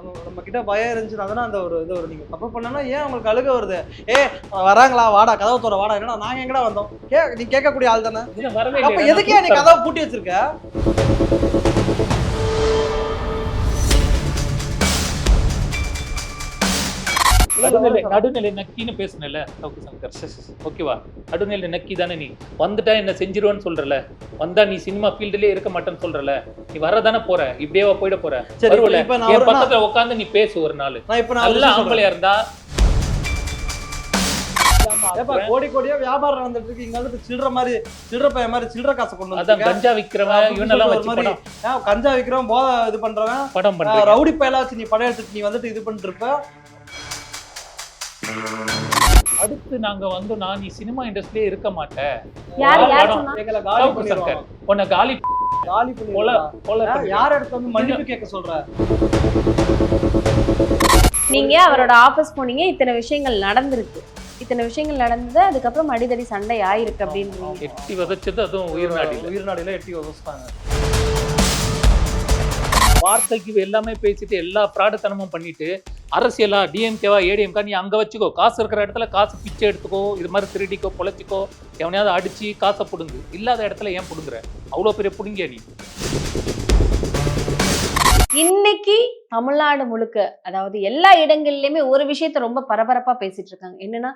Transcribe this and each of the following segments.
நம்ம நம்ம கிட்ட பயம் இருந்துச்சுன்னா தானே அந்த ஒரு இது ஒரு நீங்க தப்பு பண்ணனா ஏன் உங்களுக்கு அழுக வருது? ஏ வராங்களா? வாடா கதவு தோற வாடா. என்னடா நாங்க எங்கடா வந்தோம்? கே நீ கேட்கக்கூடிய ஆள் தானே? அப்ப? எதுக்கே நீ கதவை பூட்டி வச்சிருக்க? நடுநிலை நடுநிலை நக்கின்னு பேசுனல சவுக்கு சங்கர். ஓகேவா? நடுநிலை நக்கி தானே நீ? வந்துட்டா என்ன செஞ்சிருவேன்னு சொல்றல. வந்தா நீ சினிமா ஃபீல்டுலயே இருக்க மாட்டேன்னு சொல்றல. நீ வரதானே போற? இப்படியேவா போயிட போற. வருவல. என் பக்கத்துல உட்காந்து நீ பேசு ஒரு நாள். நல்ல. ஆம்பளையா இருந்தா? கோடி கோடியா வியாபாரம் நடந்துட்டு இருக்கு. இங்க வந்து சில்லற மாதிரி சில்லற பையன் மாதிரி சில்லற காசு கொண்டு அதான் கஞ்சா விக்கிறவன் இவனெல்லாம் வச்சு படம். கஞ்சா விக்கிறவன் போதை இது பண்றவன். படம் ஆஹ், பண்றேன் ரவுடி பயலா வச்சு நீ படம் எடுத்துட்டு நீ வந்துட்டு இது பண்ணிட்டு இருப்ப. அடுத்து நாங்க வந்து நான் நீ சினிமா இண்டஸ்ட்ரியே இருக்க மாட்டேன் யார் யார் படம். சொன்னா? எங்களை காலி உன்னை காலி யார் இடத்துல வந்து மன்னிப்பு கேட்க சொல்ற? நீங்க அவரோட ஆபீஸ் போனீங்க இத்தனை விஷயங்கள் நடந்திருக்கு. இத்தனை விஷயங்கள் நடந்தது அதுக்கப்புறம் அடிதடி சண்டை ஆயிருக்கு அப்படின்றீங்க எட்டி வதச்சது அதுவும் உயிர்நாடியில் உயிர்நாடியில எட்டி வசிட்டாங்க வார்த்தைக்கு எல்லாமே பேசிட்டு எல்லா ஃப்ராடுத்தனமும் பண்ணிட்டு அரசியலா டிஎம்கேவா ஏடிஎம்கா நீ அங்கே வச்சுக்கோ. காசு இருக்கிற இடத்துல காசு பிச்சை எடுத்துக்கோ இது மாதிரி திருடிக்கோ பொழைச்சிக்கோ எவனையாவது அடித்து காசை பிடுங்கு. இல்லாத இடத்துல ஏன் பிடுங்குற? அவ்வளோ பெரிய பிடுங்கிய நீ? இன்னைக்கு தமிழ்நாடு முழுக்க அதாவது எல்லா இடங்கள்லயுமே ஒரு விஷயத்த ரொம்ப பரபரப்பா பேசிட்டு இருக்காங்க. என்னன்னா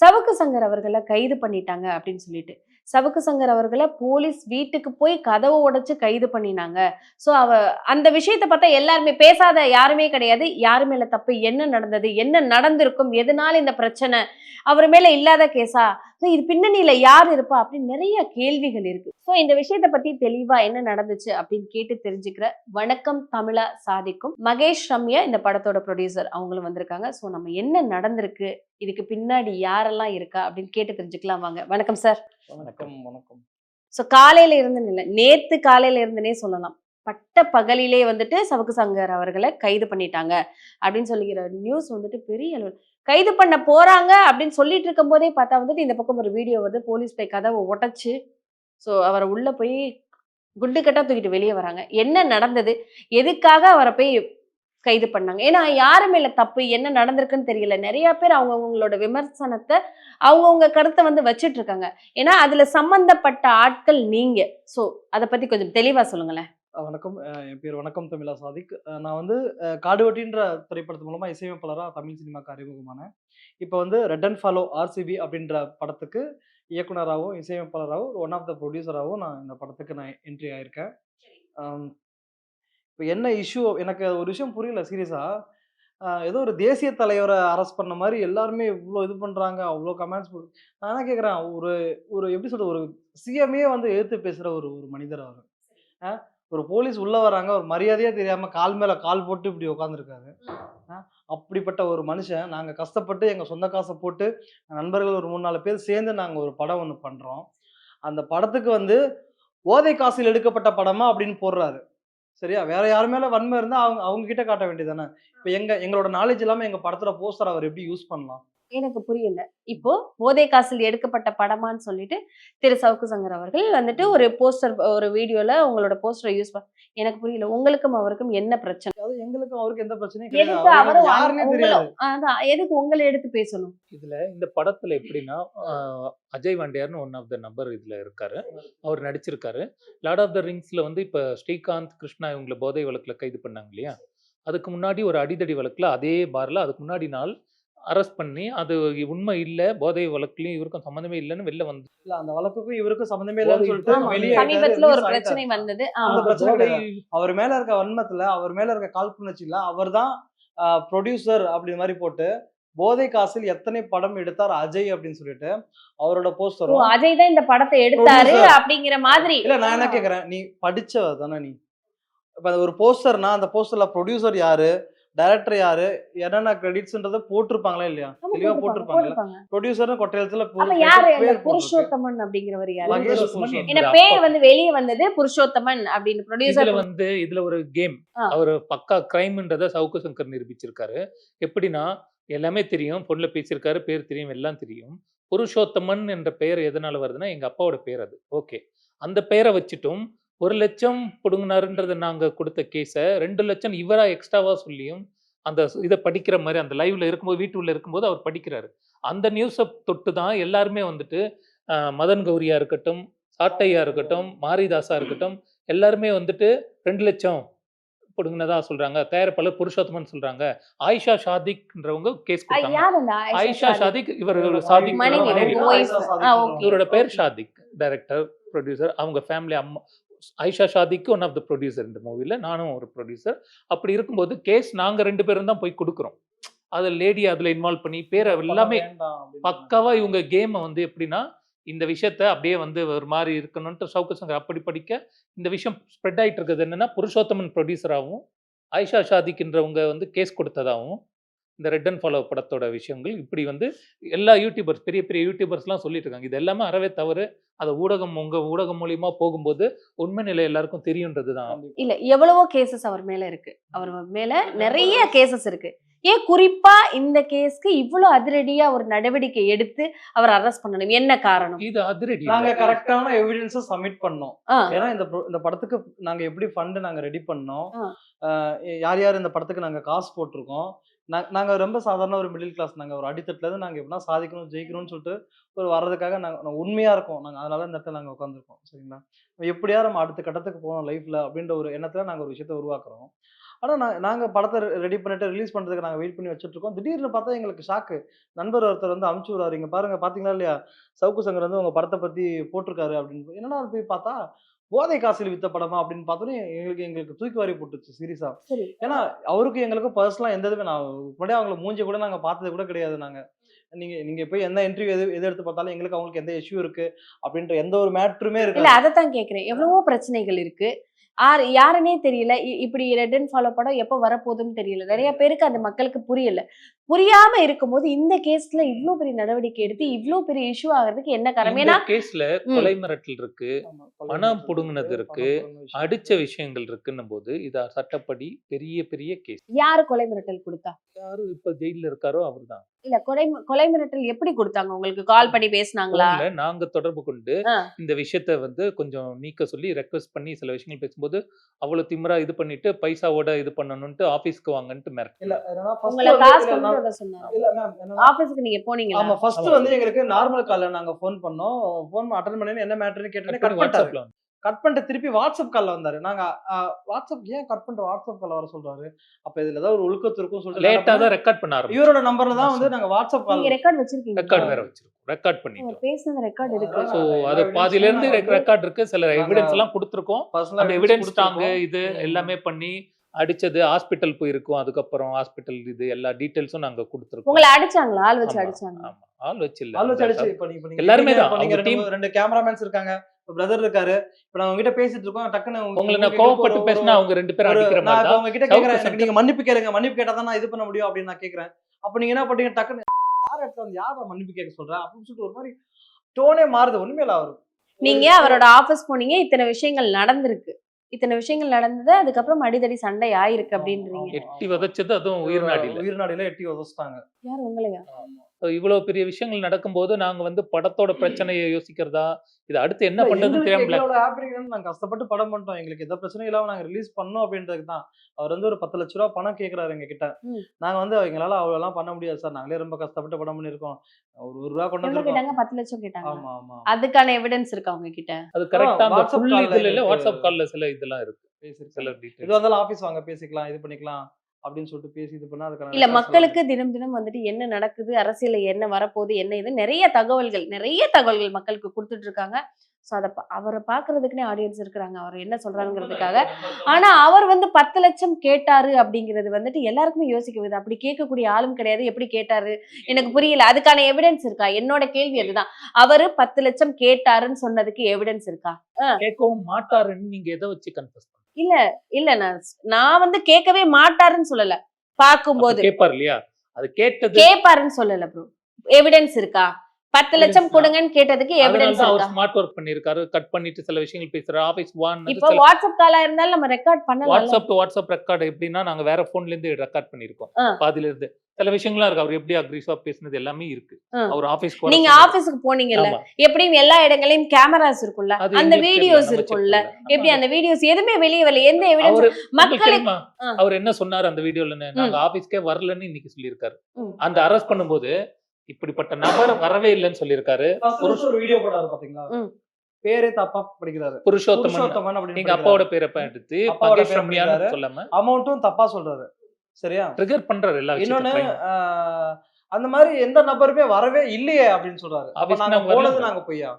சவுக்கு சங்கர் அவர்களை கைது பண்ணிட்டாங்க அப்படின்னு சொல்லிட்டு. சவுக்கு சங்கர் அவர்களை போலீஸ் வீட்டுக்கு போய் கதவை உடைச்சு கைது பண்ணினாங்க. ஸோ அவ அந்த விஷயத்தை பார்த்தா எல்லாருமே பேசாத யாருமே கிடையாது. யாரு மேல தப்பு என்ன நடந்தது என்ன நடந்திருக்கும் எதனால இந்த பிரச்சனை? அவர் மேல இல்லாத கேஸா? ஸோ இது பின்னணியில யார் இருப்பா அப்படின்னு நிறைய கேள்விகள் இருக்கு. ஸோ இந்த விஷயத்தை பத்தி தெளிவா என்ன நடந்துச்சு அப்படின்னு கேட்டு தெரிஞ்சுக்கிற வணக்கம் தமிழா சாதிக்கும் மகேஷ் ரம்யா இந்த படத்தோட ப்ரொடியூசர் அவங்களும் வந்திருக்காங்க. ஸோ நம்ம என்ன நடந்திருக்கு? இதுக்கு பின்னாடி யாரெல்லாம் இருக்கா அப்படின்னு கேட்டு தெரிஞ்சுக்கலாம் வாங்க. வணக்கம் சார் வணக்கம் வணக்கம். ஸோ காலையில இருந்து இல்லை நேத்து காலையில இருந்துனே சொல்லலாம். பட்ட பகலிலே வந்துட்டு சவுக்கு சங்கர் அவர்களை கைது பண்ணிட்டாங்க அப்படின்னு சொல்லிக்கிற நியூஸ் வந்துட்டு பெரிய அளவு கைது பண்ண போறாங்க அப்படின்னு சொல்லிட்டு இருக்கும் போதே பார்த்தா வந்துட்டு இந்த பக்கம் ஒரு வீடியோ வந்து போலீஸ் போய் கதவை உடைச்சு ஸோ அவரை உள்ள போய் குண்டு கட்டா தூக்கிட்டு வெளியே வராங்க. என்ன நடந்தது? எதுக்காக அவரை போய் கைது பண்ணாங்க? ஏன்னா யாரு மேல தப்பு? என்ன நடந்திருக்குன்னு தெரியல. நிறைய பேர் அவங்கவுங்களோட விமர்சனத்தை அவங்கவுங்க கருத்தை வந்து வச்சுட்டு இருக்காங்க. ஏன்னா அதுல சம்பந்தப்பட்ட ஆட்கள் நீங்க. ஸோ அதை பத்தி கொஞ்சம் தெளிவா சொல்லுங்களேன். வணக்கம். என் பேர் வணக்கம் தமிழா சாதிக். நான் வந்து காடுவட்டின்ற காடுவெட்டின்ற திரைப்படத்து மூலமாக இசையமைப்பாளராக தமிழ் சினிமாக்கு அறிமுகமானேன். இப்போ வந்து ரெட் அண்ட் ஃபாலோ ஆர்சிபி அப்படின்ற படத்துக்கு இயக்குனராகவும் இசையமைப்பாளராகவும் ஒன் ஆஃப் த ப்ரொடியூசராகவும் நான் இந்த படத்துக்கு நான் என்ட்ரி ஆயிருக்கேன். இப்போ என்ன இஷ்யூ எனக்கு ஒரு விஷயம் புரியல சீரியஸாக ஏதோ ஒரு தேசிய தலைவரை அரெஸ்ட் பண்ண மாதிரி எல்லாருமே இவ்வளோ இது பண்ணுறாங்க அவ்வளோ கமெண்ட்ஸ் நான் என்ன கேட்குறேன் ஒரு ஒரு எப்படி சொல்கிறது ஒரு சிஎம்ஏ வந்து எழுத்து பேசுகிற ஒரு ஒரு மனிதர் அவர். ஒரு போலீஸ் உள்ள வராங்க ஒரு மரியாதையே தெரியாம கால் மேல கால் போட்டு இப்படி உட்காந்துருக்காரு அப்படிப்பட்ட ஒரு மனுஷன் நாங்க கஷ்டப்பட்டு எங்க சொந்த காசை போட்டு நண்பர்கள் ஒரு மூணு நாலு பேர் சேர்ந்து நாங்க ஒரு படம் ஒன்று பண்றோம். அந்த படத்துக்கு வந்து போதை காசில் எடுக்கப்பட்ட படமா அப்படின்னு போடுறாரு. சரியா? வேற யார் மேல வன்மை இருந்தா அவங்க அவங்க கிட்ட காட்ட வேண்டியதானே இப்போ எங்க எங்களோட நாலேஜ் இல்லாம எங்க படத்துல போஸ்டர் அவர் எப்படி யூஸ் பண்ணலாம்? எனக்கு புரியல. இப்போ போதை காசில் எடுக்கப்பட்ட படமான்னு சொல்லிட்டு திரு. சவுக்கு சங்கர் அவர்கள் வந்துட்டு ஒரு போஸ்டர் ஒரு வீடியோல உங்களோட போஸ்டரை யூஸ் பண்ண எனக்கு புரியல. உங்களுக்கும் அவருக்கும் என்ன பிரச்சனை? அது எங்களுக்கும் அவருக்கு எந்த பிரச்சனையும் எதுக்கு உங்களை எடுத்து பேசணும்? இதுல இந்த படத்துல எப்படின்னா அஜய் வாண்டியார்னு ஒன் ஆஃப் த நம்பர் இதுல இருக்காரு. அவர் நடிச்சிருக்காரு. லார்ட் ஆஃப் த ரிங்ஸ்ல வந்து இப்ப ஸ்ரீகாந்த் கிருஷ்ணா இவங்களை போதை வழக்குல கைது பண்ணாங்க இல்லையா? அதுக்கு முன்னாடி ஒரு அடிதடி வழக்குல அதே பார்ல அதுக்கு முன்னாடி நாள் அரெஸ்ட் பண்ணி அது உண்மை இல்ல போதை வழக்குலயும் இவருக்கும் சம்மந்தமே இல்லைன்னு வெளில வந்து இல்ல அந்த வழக்குக்கும் இவருக்கும் சம்மந்தமே இல்லைன்னு சொல்லிட்டு ஒரு பிரச்சனை வந்தது. அந்த பிரச்சனை. அவர் மேல இருக்க வன்மத்துல அவர் மேல இருக்க காழ்ப்புணர்ச்சியில அவர் தான் ப்ரொடியூசர் அப்படி மாதிரி போட்டு போதை காசில் எத்தனை படம் எடுத்தார் அஜய் அப்படின்னு சொல்லிட்டு அவரோட ஓ, போஸ்டரும் அஜய் தான் இந்த படத்தை எடுத்தாரு. அப்படிங்கிற மாதிரி. இல்ல நான் என்ன கேக்குறேன் நீ படிச்சவ தானே நீ. இப்ப ஒரு போஸ்டர்னா அந்த போஸ்டர்ல ப்ரொடியூசர் யாரு? டைரக்டர் யாரு? என்னென்ன கிரெடிட்ஸ்ன்றத போட்டிருப்பாங்களா இல்லையா? தெளிவா போட்டிருப்பாங்க. ப்ரொடியூசர் கொட்டையத்துல புருஷோத்தமன் அப்படிங்கிறவர் யாரு? அப்பா- பேர் வந்து வெளியே வந்தது புருஷோத்தமன் அப்படின்னு இதுல ப்ரொடியூசர் வந்து இதுல ஒரு கேம். அவர் பக்கா கிரைம்ன்றத சவுக்கு சங்கர் நிரூபிச்சிருக்காரு. எப்படின்னா எல்லாமே தெரியும். பொண்ணுல பேசியிருக்காரு பேர் தெரியும் எல்லாம் தெரியும். புருஷோத்தமன் என்ற பெயர் எதனால வருதுன்னா எங்க அப்பாவோட பேர் அது. ஓகே. அந்த பெயரை வச்சுட்டும் ஒரு லட்சம் பிடுங்கினாருன்றத நாங்க கொடுத்த கேஸை ரெண்டு லட்சம் இவரா எக்ஸ்ட்ராவா சொல்லியும் அந்த இதை படிக்கிற மாதிரி அந்த லைவ்ல இருக்கும்போது வீட்டுள்ள இருக்கும்போது அவர் படிக்கிறாரு. அந்த நியூஸை தொட்டு தான் எல்லாருமே வந்துட்டு மதன் கௌரியா இருக்கட்டும் சாட்டையா இருக்கட்டும் மாரிதாஸா இருக்கட்டும் எல்லாருமே வந்துட்டு ரெண்டு லட்சம் கொடுங்கனதா சொல்றாங்க. தயாரிப்பாளர் புருஷோத்தமன் சொல்றாங்க. ஆயிஷா ஷாதிக்ன்றவங்க கேஸ் ஆயிஷா ஷாதிக். இவர் சாதிக். இவரோட பேர் ஷாதிக். டைரக்டர் ப்ரொடியூசர் அவங்க ஃபேமிலி அம்மா ஐஷா ஷாதிக்கு ஒன் ஆஃப் த ப்ரொடியூசர் இந்த மூவில நானும் ஒரு ப்ரொடியூசர் அப்படி இருக்கும்போது கேஸ் நாங்க ரெண்டு பேரும் தான் போய் கொடுக்குறோம். அது லேடி அதுல இன்வால்வ் பண்ணி பேர் எல்லாமே பக்காவா இவங்க கேமை வந்து எப்படின்னா இந்த விஷயத்த அப்படியே வந்து ஒரு மாதிரி இருக்கணும்ட்டு சவுக்கு சங்கர் அப்படி படிக்க இந்த விஷயம் ஸ்ப்ரெட் ஆயிட்டு இருக்கிறது என்னன்னா புருஷோத்தமன் ப்ரொடியூசராகவும் ஆயிஷா ஷாதிக்ன்றவங்க வந்து கேஸ் கொடுத்ததாகவும் இந்த ரெட் அண்ட் ஃபாலோ படத்தோட விஷயங்கள் இப்படி வந்து எல்லா யூடியூபர்ஸ் பெரிய பெரிய யூடியூபர்ஸ்லாம் சொல்லிட்டு இருக்காங்க இது எல்லாமே அறவே தவறு. அதை ஊடகம் உங்க ஊடகம் மூலியமா போகும்போது உண்மை நிலை எல்லாருக்கும் தெரியுன்றது தான் இல்ல எவ்வளவோ கேசஸ் அவர் மேல இருக்கு. அவர் மேல நிறைய கேசஸ் இருக்கு. ஏன் குறிப்பா இந்த கேஸ்க்கு இவ்வளவு அதிரடியா ஒரு நடவடிக்கை எடுத்து அவர் அரெஸ்ட் பண்ணணும்? என்ன காரணம்? இது அதிரடி நாங்க. கரெக்டான எவிடன்ஸை சப்மிட் பண்ணோம். ஏன்னா இந்த இந்த படத்துக்கு நாங்க எப்படி ஃபண்ட் நாங்க ரெடி பண்ணோம் யார் யார் இந்த படத்துக்கு நாங்க காசு போட்டிருக்கோம் நாங்கள் நாங்க ரொம்ப சாதாரண ஒரு மிடில் கிளாஸ் நாங்க. ஒரு அடித்தட்டுல இருந்து நாங்க எப்படின்னா சாதிக்கணும் ஜெயிக்கணும்னு சொல்லிட்டு ஒரு வர்றதுக்காக நாங்க நாங்க உண்மையா இருக்கோம். நாங்க அதனால இந்த இடத்துல நாங்க உட்காந்துருக்கோம் சரிங்களா? எப்படியா நம்ம அடுத்த கட்டத்துக்கு போகணும் லைஃப்ல அப்படின்ற ஒரு எண்ணத்துல நாங்க ஒரு விஷயத்த உருவாக்குறோம். ஆனா நான் நாங்க படத்தை ரெடி பண்ணிட்டு ரிலீஸ் பண்றதுக்கு நாங்க வெயிட் பண்ணி வச்சுட்டு இருக்கோம். திடீர்னு பார்த்தா எங்களுக்கு ஷாக்கு நண்பர் ஒருத்தர் வந்து அமுச்சு விடுறாரு. இங்க பாருங்க பாத்தீங்களா இல்லையா? சவுக்கு சங்கர் வந்து உங்க படத்தை பத்தி போட்டிருக்காரு அப்படின்னு. என்னடா போய் பார்த்தா போதை காசில் வித்த படமா அப்படின்னு பார்த்தோன்னே எங்களுக்கு எங்களுக்கு தூக்கி வாரி போட்டுச்சு சீரியஸா. சரி. ஏன்னா அவருக்கும் எங்களுக்கும் பர்சனலா எந்த இதுவுமே நான் முன்னாடியே அவங்கள மூஞ்சி கூட நாங்க பார்த்தது கூட கிடையாது நாங்க. நீங்க நீங்க போய் எந்த இன்டர்வியூ எது எது எடுத்து பார்த்தாலும் எங்களுக்கு அவங்களுக்கு எந்த இஷ்யூ இருக்கு அப்படின்ற எந்த ஒரு மேட்ருமே இல்ல இருக்கு அதைத்தான் கேக்குறேன். எவ்வளவோ பிரச்சனைகள் இருக்கு. ஆர் யாருன்னே தெரியல. இப்படி ரெட் அண்ட் ஃபாலோ படம் எப்போ வரப்போகுதுன்னு தெரியல. நிறைய பேருக்கு அந்த மக்களுக்கு புரியல. புரியாம இருக்கும்போது இந்த கேஸ்ல இவ்ளோ பெரிய நடவடிக்கை எடுத்து இவ்ளோ பெரிய இஷ்யூ ஆகுறதுக்கு என்ன காரணம்? இந்த ஏன்னா கேஸ்ல. கொலை மிரட்டல் இருக்கு பணம் புடுங்குனது இருக்கு. அடிச்ச விஷயங்கள் இருக்குன்னும் போது இது சட்டப்படி பெரிய பெரிய கேஸ். யாரு கொலை மிரட்டல் கொடுத்தா? யாரு இப்ப ஜெயில இருக்காரோ அவர்தான். இல்ல கொலை கொலை மிரட்டல் எப்படி கொடுத்தாங்க? உங்களுக்கு கால் பண்ணி பேசுனாங்களா? நாங்க தொடர்பு கொண்டு. இந்த விஷயத்த வந்து கொஞ்சம் நீக்க சொல்லி ரெக்வஸ்ட் பண்ணி சில விஷயங்கள் பேசும்போது அவ்வளவு திமிரா இது பண்ணிட்டு பைசாவோட இது பண்ணணும்ட்டு ஆபீஸ்க்கு வாங்கன்ட்டு மிரட்டல் வர சொன்னாங்க ஆபீஸ்க்கு நீங்க போனீங்களா? ஆமா ஃபர்ஸ்ட். வந்து எங்களுக்கு நார்மல் கால்ல நாங்க ஃபோன் பண்ணோம். ஃபோன் அட்டன் பண்ணி என்ன மேட்டர்னு கேட்டோன்னே கட் வாட்ஸ்அப்ல. கட் பண்ணிட்டு திருப்பி வாட்ஸ்அப் கால்ல வந்தாரு. நாங்க வாட்ஸ்அப் ஏன் கட் பண்ணிட்டு வாட்ஸ்அப் கால்ல வர சொல்றாரு? அப்ப இதுல ஏதாவது ஒரு ஒழுக்கத்து இருக்கும் சொல்லிட்டு லேட்டா தான் ரெக்கார்ட் பண்ண ஆரம்பிச்சோம். இவரோட நம்பர்ல தான் வந்து நாங்க வாட்ஸ்அப் கால் நீங்க ரெக்கார்ட் வச்சிருக்கீங்க. ரெக்கார்ட் வேற வச்சிருக்கோம். ரெக்கார்ட் பண்ணிட்டோம். பேசுனது ரெக்கார்ட் இருக்கு. எல்லா அது பாதியில இருந்து ரெக்கார்ட் இருக்கு. சில எவிடன்ஸ் எல்லாம் கொடுத்துருக்கோம். பர்சனலா அந்த எவிடன்ஸ் இது. எல்லாமே பண்ணி அடிச்சது ஹாஸ்பிட்டல் போயிருக்கோம். அதுக்கப்புறம் ஹாஸ்பிட்டல் இது எல்லா டீடைல்ஸும் நாங்க கொடுத்துருக்கோம். உங்களை அடிச்சாங்களா? ஆள் வச்சு ஆமா, அடிச்சாங்க ஆமா. ஆள் வச்சு இல்ல. ஆள் வச்சு அடிச்சு இப்ப நீங்க- எல்லாருமே தான். நீங்க அவங்க ரெண்டு ரெண்டு கேமராமேன்ஸ் இருக்காங்க. பிரதர் இருக்காரு. இப்ப நான் உங்ககிட்ட பேசிட்டு இருக்கோம். டக்குன்னு உங்க- உங்களை நான் கோவப்பட்டு பேசினா அவங்க ரெண்டு பேரும் அடிக்கிற நான் மாதிரி தான். உங்ககிட்ட சவுக்கு கேக்குறேன் நீங்க மன்னிப்பு கேளுங்க. மன்னிப்பு கேட்டா தான் நான் இது பண்ண முடியும் அப்படின்னு நான் கேக்குறேன். அப்ப நீங்க என்ன பண்றீங்க? டக்குன்னு யார் இடத்துல வந்து யார மன்னிப்பு கேட்க சொல்ற? அப்படின்னு சொல்லிட்டு ஒரு மாதிரி டோனே மாறுது. ஒண்ணுமே இல்ல அவரு. நீங்க அவரோட ஆபீஸ் போனீங்க. இத்தனை விஷயங்கள் நடந்திருக்கு. இத்தனை விஷயங்கள் நடந்தது அதுக்கப்புறம் அடிதடி சண்டை ஆயிருக்கு அப்படின்றீங்க. எட்டி வதச்சது அதுவும் உயிர்நாடியில உயிர்நாடியில எட்டி உதச்சிட்டாங்க யார் உங்களையா? So, இவ்வளவு பெரிய விஷயங்கள் நடக்கும்போது நாங்க வந்து படத்தோட பிரச்சனையை யோசிக்கிறதா? இது அடுத்து என்ன இல்ல, பண்றதுன்னு எங்களுக்கு தெரியாமல எங்களோட happiness நாங்க கஷ்டப்பட்டு படம் பண்ணிட்டோம். எங்களுக்கு எந்த பிரச்சனையும் இல்லாம நாங்க ரிலீஸ் பண்ணோம் அப்படின்றதுக்கு தான். அவர் வந்து ஒரு பத்து லட்ச ரூபா பணம் கேக்குறாரு எங்க கிட்ட ம். நாங்க வந்து எங்களால அவ்வளவு எல்லாம் பண்ண முடியாது சார். நாங்களே ரொம்ப கஷ்டப்பட்டு படம் பண்ணிருக்கோம் ஒரு ஒரு ரூபா கொண்டு கேட்டாங்க பத்து லட்சம் கேட்டாங்க ஆமா ஆமா அதுக்கான எவிடன்ஸ் இருக்கா உங்க கிட்ட அது கரெக்டா அந்த வாட்ஸ்அப் கால்ல சில இதெல்லாம் இருக்கு. டீடைல்ஸ் இது வந்தாலும் ஆபீஸ் வாங்க பேசிக்கலாம் இது பண்ணிக்கலாம். அப்படின்னு சொல்லிட்டு பேசி இது பண்ணா அதுக்கான இல்ல மக்களுக்கு தினம் தினம் வந்துட்டு என்ன நடக்குது அரசியல்ல என்ன வரப்போகுது என்ன இது நிறைய தகவல்கள் நிறைய தகவல்கள் மக்களுக்கு கொடுத்துட்டு இருக்காங்க. ஸோ அதை அவரை பாக்குறதுக்குன்னே ஆடியன்ஸ் இருக்கிறாங்க. அவர் என்ன சொல்றாங்கிறதுக்காக ஆனா அவர் வந்து பத்து லட்சம் கேட்டாரு அப்படிங்கிறது வந்துட்டு எல்லாருக்குமே யோசிக்க வருது அப்படி கேட்கக்கூடிய ஆளும் கிடையாது. எப்படி கேட்டாரு? எனக்கு புரியல. அதுக்கான எவிடன்ஸ் இருக்கா? என்னோட கேள்வி அதுதான். அவரு பத்து லட்சம் கேட்டாருன்னு சொன்னதுக்கு எவிடன்ஸ் இருக்கா? கேட்கவும் மாட்டாருன்னு நீங்க எதை வச்சு கன்ஃபர்ஸ் இல்ல நான் நான் வந்து கேட்கவே மாட்டாருன்னு சொல்லல. பார்க்கும்போது. கேட்பார் இல்லையா அது கேட்டது கேப்பாருன்னு சொல்லல ப்ரோ எவிடன்ஸ் இருக்கா? பத்து லட்சம் கொடுங்கன்னு கேட்டதுக்கு எவிடன்ஸ் அவர் ஸ்மார்ட் ஒர்க் பண்ணிருக்காரு கட் பண்ணிட்டு சில விஷயங்கள் பேசுறாரு. ஆபீஸ் ஒன் இப்போ வாட்ஸ்அப் காலா இருந்தாலும் நம்ம ரெக்கார்ட் பண்ணலாம் வாட்ஸ்அப் டு வாட்ஸ்அப் ரெக்கார்டு எப்படின்னா நாங்க வேற போன்ல இருந்து ரெக்கார்ட் பண்ணிருக்கோம் ஆ. பாதியில இருந்து சில விஷயங்கள்லாம் இருக்கு. அவர் எப்படி அக்ரிசிவா பேசுனது எல்லாமே இருக்கு. அவர் ஆபீஸ்க்கு நீங்க ஆபீஸ்க்கு போனீங்கல்ல. எப்படியும் எல்லா இடங்களையும் கேமராஸ் இருக்கும்ல அது அந்த வீடியோஸ் பண்ணல. எப்படி அந்த வீடியோஸ் எதுவுமே வெளியே வரல. எந்த எவிடன்ஸ் ஆ. அவர் என்ன சொன்னாரு அந்த வீடியோல நாங்க ஆபீஸ்க்கே வரலன்னு இன்னைக்கு சொல்லியிருக்காரு. அந்த அரெஸ்ட் பண்ணும்போது இப்படிப்பட்ட நபர் வரவே இல்லைன்னு சொல்லியிருக்காரு. ஒரு வீடியோ போட்டாரு பாத்தீங்களா. பேரே தப்பா படிக்கிறாரு. புருஷோத்தமன். நீங்க அப்பாவோட பேரை எடுத்து. சொல்லாம அமௌண்ட்டும் தப்பா சொல்றாரு. சரியா? ட்ரிகர் பண்றாரு எல்லா இன்னொன்னு அந்த மாதிரி எந்த நபருமே வரவே இல்லையே அப்படின்னு சொல்றாரு. அப்ப நாங்க. போனது நாங்க பொய்யா?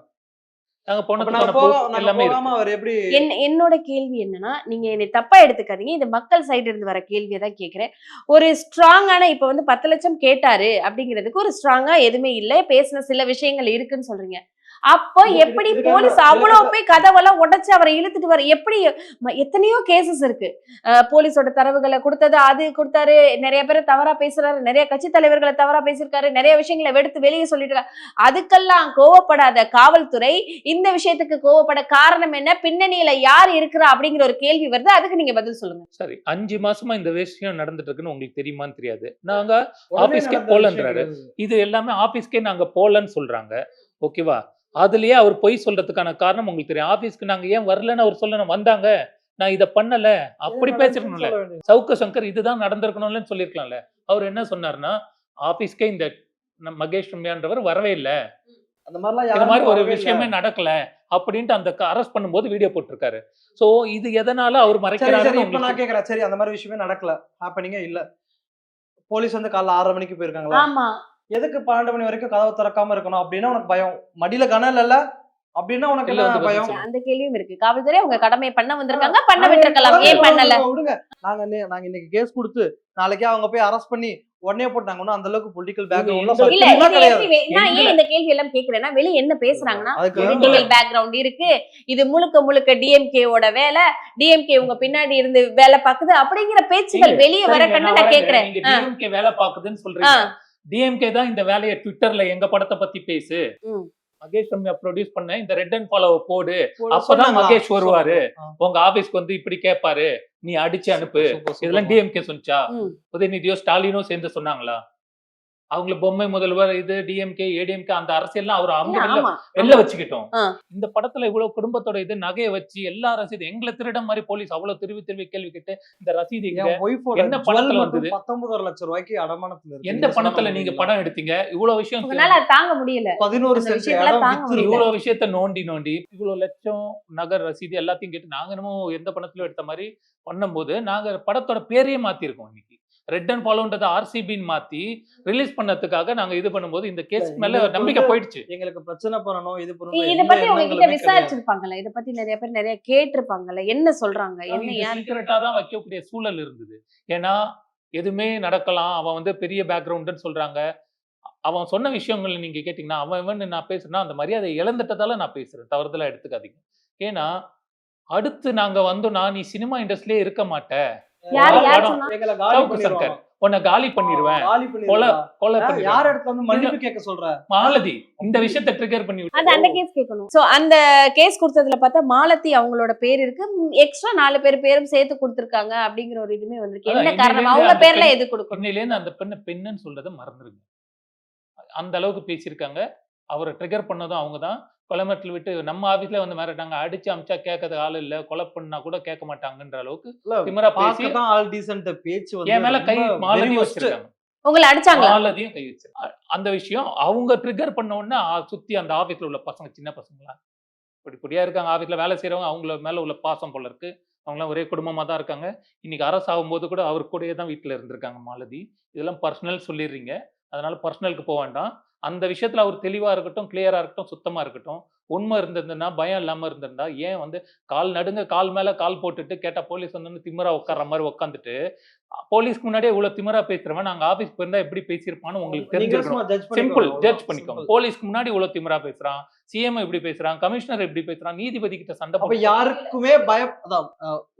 என்னோட கேள்வி என்னன்னா நீங்க என்னை தப்பா எடுத்துக்காதீங்க. இது மக்கள் சைடு இருந்து வர கேள்வியை தான் கேக்குறேன் ஒரு ஸ்ட்ராங்கான இப்ப வந்து பத்து லட்சம் கேட்டாரு அப்படிங்கிறதுக்கு ஒரு ஸ்ட்ராங்கா எதுவுமே இல்லை. பேசின சில விஷயங்கள் இருக்குன்னு சொல்றீங்க. அப்போ எப்படி போலீஸ் அவ்வளவு போய் கதவெல்லாம் உடைச்சு அவரை இழுத்துட்டு வர எப்படி எத்தனையோ கேசஸ் இருக்கு. போலீஸோட தரவுகளை கொடுத்தது அது கொடுத்தாரு நிறைய பேரை தவறா பேசுறாரு நிறைய கட்சி தலைவர்களை தவறா பேசியிருக்காரு நிறைய விஷயங்களை எடுத்து வெளியே சொல்லிட்டு. அதுக்கெல்லாம் கோவப்படாத காவல்துறை இந்த விஷயத்துக்கு கோவப்பட காரணம் என்ன பின்னணியில யார் இருக்கிறா அப்படிங்கிற ஒரு கேள்வி வருது. அதுக்கு நீங்க பதில் சொல்லுங்க. சரி அஞ்சு மாசமா இந்த விஷயம் நடந்துட்டு இருக்குன்னு உங்களுக்கு தெரியுமான்னு தெரியாது. நாங்க ஆபீஸ்க்கே போலன்றாரு. இது எல்லாமே ஆபீஸ்க்கே நாங்க போலன்னு சொல்றாங்க. ஓகேவா? அதுலயே அவர் பொய் சொல்றதுக்கான காரணம் உங்களுக்கு தெரியும். ஆபீஸ்க்கு நாங்க ஏன் வரலன்னு அவர் சொல்லணும். வந்தாங்க. நான் இதை பண்ணல. அப்படி பேசிருக்கணும்ல? சவுக்க சங்கர் இதுதான் நடந்திருக்கணும்னு சொல்லியிருக்கலாம்ல. அவர் என்ன சொன்னாருன்னா ஆபீஸ்க்கே இந்த மகேஷ் ரம்யான்றவர் வரவே இல்ல. அந்த மாதிரிலாம் இந்த யாருமே மாதிரி ஒரு. விஷயமே நடக்கல. அப்படின்ட்டு அந்த அரெஸ்ட் பண்ணும்போது வீடியோ போட்டிருக்காரு. சோ இது எதனால அவர் மறைக்கிறாருன்னு இப்ப நான் கேக்குறேன். சரி அந்த மாதிரி விஷயமே நடக்கல. ஹாப்பனிங்கே இல்ல. போலீஸ் வந்து காலைல ஆறரை மணிக்கு போயிருக்காங்களா? ஆமா. எதுக்கு பன்னெண்டு மணி வரைக்கும் கதவை திறக்காம இருக்கணும்? அப்படின்னா உனக்கு பயம். மடியில கனல் இல்ல அப்படின்னா உனக்கு என்ன பயம். அந்த கேள்வியும் இருக்கு. காவல்துறை உங்க கடமையை பண்ண வந்திருக்காங்க பண்ண விட்டுருக்கலாம். ஏன் பண்ணல? விடுங்க. நாங்க நாங்க இன்னைக்கு கேஸ் கொடுத்து நாளைக்கே அவங்க போய் அரெஸ்ட் பண்ணி உடனே போட்டாங்க. ஒன்னும் அந்த அளவுக்கு பொலிட்டிக்கல் இல்ல வே- நான் ஏன் இந்த கேள்வி எல்லாம் கேக்குறேன்னா வெளிய என்ன பேசுறாங்கன்னா பொலிட்டிக்கல் பேக்ரவுண்ட் இருக்கு. இது முழுக்க முழுக்க டிஎம்கே ஓட வேலை. டிஎம்கே உங்க பின்னாடி இருந்து வேலை பாக்குது அப்படிங்கிற பேச்சுகள் வெளிய வர கண்டு நான். கேக்குறேன். வேலை பாக்குதுன்னு ஆ. டிஎம்கே தான் இந்த வேலையை ட்விட்டர்ல எங்க படத்தை பத்தி பேசு. மகேஷ் ரம்யா ப்ரொடியூஸ் பண்ண இந்த ரெட் அண்ட் ஃபாலோ போடு அப்பதான்? மகேஷ் வருவாரு. உங்க ஆபீஸ்க்கு வந்து இப்படி கேட்பாரு நீ அடிச்சு அனுப்பு. இதெல்லாம் டிஎம்கே சொன்னிச்சா ம். உதயநிதியோ ஸ்டாலினோ சேர்ந்து சொன்னாங்களா அவங்கள பொம்மை முதல்வர் இது டிஎம்கே ஏடிஎம்கே அந்த அரசியல்லாம் அவர் அவங்க வெளில வச்சுக்கிட்டோம். இந்த படத்துல இவ்வளவு குடும்பத்தோட இது நகையை வச்சு எல்லா ரசீது எங்களை திருட மாதிரி போலீஸ் அவ்வளவு திருவி திருவி கேள்வி கேட்டு இந்த ரசீது என்ன பணத்துல வந்தது? பத்தொன்பதரை லட்சம் ரூபாய்க்கு அடமானத்துல எந்த பணத்துல நீங்க. படம் எடுத்தீங்க இவ்வளவு விஷயம் தாங்க முடியல பதினோரு. இவ்வளவு விஷயத்த நோண்டி நோண்டி இவ்வளவு லட்சம் நகர் ரசீது எல்லாத்தையும் கேட்டு நாங்க என்னமோ எந்த பணத்திலும் எடுத்த மாதிரி பண்ணும்போது நாங்க படத்தோட பேரையே மாத்திருக்கோம் இன்னைக்கு ரெட் அண்ட் ஃபாலோன்றத ஆர்சிபின்னு மாத்தி ரிலீஸ் பண்ணதுக்காக நாங்க இது பண்ணும்போது இந்த கேஸ் மேல நம்பிக்கை போயிடுச்சு. எங்களுக்கு பிரச்சனை பண்ணணும் இது பண்ணணும் இத பத்தி உங்ககிட்ட. விசாரிச்சிருப்பாங்கல்ல இத பத்தி நிறைய பேர் நிறைய கேட்டிருப்பாங்கல்ல என்ன சொல்றாங்க என்ன சீக்கிரட்டா தான் வைக்கக்கூடிய சூழல் இருந்தது. ஏன்னா எதுவுமே நடக்கலாம் அவன் வந்து பெரிய பேக்ரவுண்டுன்னு சொல்றாங்க. அவன் சொன்ன விஷயங்கள் நீங்க கேட்டீங்கன்னா அவன் இவன் நான் பேசுறேன்னா அந்த மரியாதை இழந்துட்டதால நான் பேசுறேன். தவறுதலா எடுத்துக்காதீங்க. ஏன்னா அடுத்து நாங்க வந்தோம்னா நீ சினிமா இண்டஸ்ட்ரியிலே இருக்க மாட்ட. யார் யார் சொன்னா? உன்னை காலி பண்ணிடுவேன் காலி கொலை பண்ணிடுவாங்க. கொலை ஆ, பண்ணிடுவேன் யார் இடத்துல வந்து மன்னிப்பு கேட்க சொல்ற? மாலதி இந்த விஷயத்தை ட்ரிகர் பண்ணி அது விட்டு அந்த கேஸ் கேட்கணும். சோ அந்த கேஸ் கொடுத்ததுல பார்த்தா மாலத்தி அவங்களோட பேர் இருக்கு. எக்ஸ்ட்ரா நாலு பேர் பேரும் சேர்த்து கொடுத்திருக்காங்க அப்படிங்கிற ஒரு இதுமே வந்திருக்கு. என்ன காரணம்? அவங்க பேர்ல எது கொடுக்கணும்? இன்னையிலேருந்து அந்த பெண்ணை பெண்ணுன்னு சொல்றதை மறந்துருங்க. அந்த அளவுக்கு பேசியிருக்காங்க. அவரை ட்ரிகர் பண்ணதும் அவங்க தான். கொலைமட்டில் விட்டு நம்ம ஆபீஸ்ல வந்து மிரட்டாங்க அடிச்சு அமிச்சா கேட்கறது ஆள் இல்ல. கொலை பண்ணா கூட கேட்க மாட்டாங்கன்ற அளவுக்கு திமிரா பேசி பார்க்கத்தான் ஆல் டீசென்ட் பேச்சு வந்து என் மேல கை worst. வச்சிருக்காங்க. உங்களை அடிச்சாங்களா? மாலதியும் கை வச்சு. அந்த விஷயம் அவங்க ட்ரிகர் பண்ண உடனே சுத்தி அந்த ஆபீஸ்ல உள்ள பசங்க சின்ன பசங்களா? இப்படி இப்படியா இருக்காங்க. ஆபீஸ்ல வேலை செய்யறவங்க அவங்கள மேல உள்ள பாசம் போல இருக்கு. அவங்களாம் ஒரே குடும்பமா தான் இருக்காங்க. இன்னைக்கு அரசு ஆகும்போது கூட அவர் கூடயே தான் வீட்டுல இருந்திருக்காங்க மாலதி. இதெல்லாம் பர்சனல் சொல்லிடுறீங்க. அதனால பர்சனலுக்கு போக வேண்டாம். அந்த விஷயத்துல அவர் தெளிவா இருக்கட்டும் கிளியரா இருக்கட்டும் சுத்தமா இருக்கட்டும் உண்மை இருந்திருந்ததுன்னா பயம் இல்லாம இருந்திருந்தா ஏன் வந்து கால் நடுங்க கால் மேல கால் போட்டுட்டு கேட்டா போலீஸ் வந்து திமிரா உட்கார்ற மாதிரி உட்காந்துட்டு போலீஸ்க்கு முன்னாடியே இவ்வளவு திமிரா பேசுறவன் நாங்க ஆபீஸ் போயிருந்தா எப்படி பேசியிருப்பான்னு உங்களுக்கு தெரிஞ்சிருக்கணும் சிம்பிள் ஜட்ஜ். பண்ணிக்கோங்க. போலீஸ்க்கு முன்னாடி இவ்வளவு திமிரா பேசுறான் சிஎம் இப்படி பேசுறான் கமிஷனர் இப்படி பேசுறான் நீதிபதி கிட்ட சண்டை அப்ப யாருக்குமே பயம் அதான்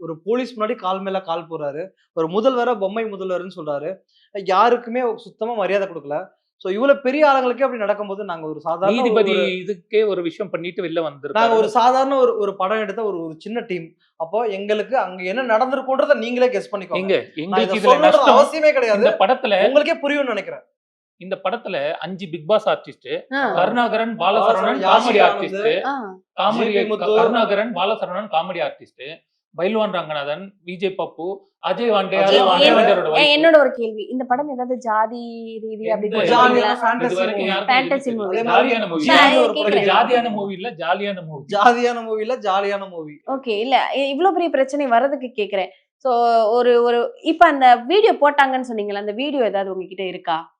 ஒரு போலீஸ் முன்னாடி கால் மேல கால் போறாரு ஒரு முதல்வர பொம்மை முதல்வர்னு சொல்றாரு யாருக்குமே சுத்தமா மரியாதை கொடுக்கல சோ இவ்வளவு பெரிய ஆளுங்களுக்கே அப்படி நடக்கும்போது நாங்க ஒரு சாதாரண நீதிபதி இதுக்கே ஒரு விஷயம் பண்ணிட்டு வெளில நாங்க வந்திருக்காங்க ஒரு சாதாரண ஒரு ஒரு படம் எடுத்த ஒரு ஒரு சின்ன டீம். அப்போ எங்களுக்கு அங்க என்ன நடந்திருக்குன்றத நீங்களே கெஸ் பண்ணிக்கோங்க. எங்களுக்கு இதுல சொல்லணுன்ற நஷ்டம். அவசியமே கிடையாது. இந்த படத்துல உங்களுக்கே புரியும்னு நினைக்கிறேன். இந்த படத்துல அஞ்சு Bigg Boss artist Karunakaran Balasaravanan Yashika comedy artist. Comedy. Karunakaran Balasaravanan comedy artist Pailwan Ranganathan Vijay Pappu Ajay வாண்டே. என்னோட ஒரு கேள்வி. இந்த படம் ஏதாவது ஜாதி ரீதி? ஜாலியான ஜாலியான மூவி நான் ஜாலியான. படம். ஜாதியான மூவி இல்ல ஜாலியான மூவி ஜாதியான மூவில ஜாலியான மூவி ஓகே இல்ல. இ- இவ்ளோ பெரிய பிரச்சனை வர்றதுக்கு கேக்குறேன். சோ ஒரு ஒரு இப்ப அந்த வீடியோ போட்டாங்கன்னு சொன்னீங்கல்ல அந்த வீடியோ ஏதாவது உங்ககிட்ட இருக்கா?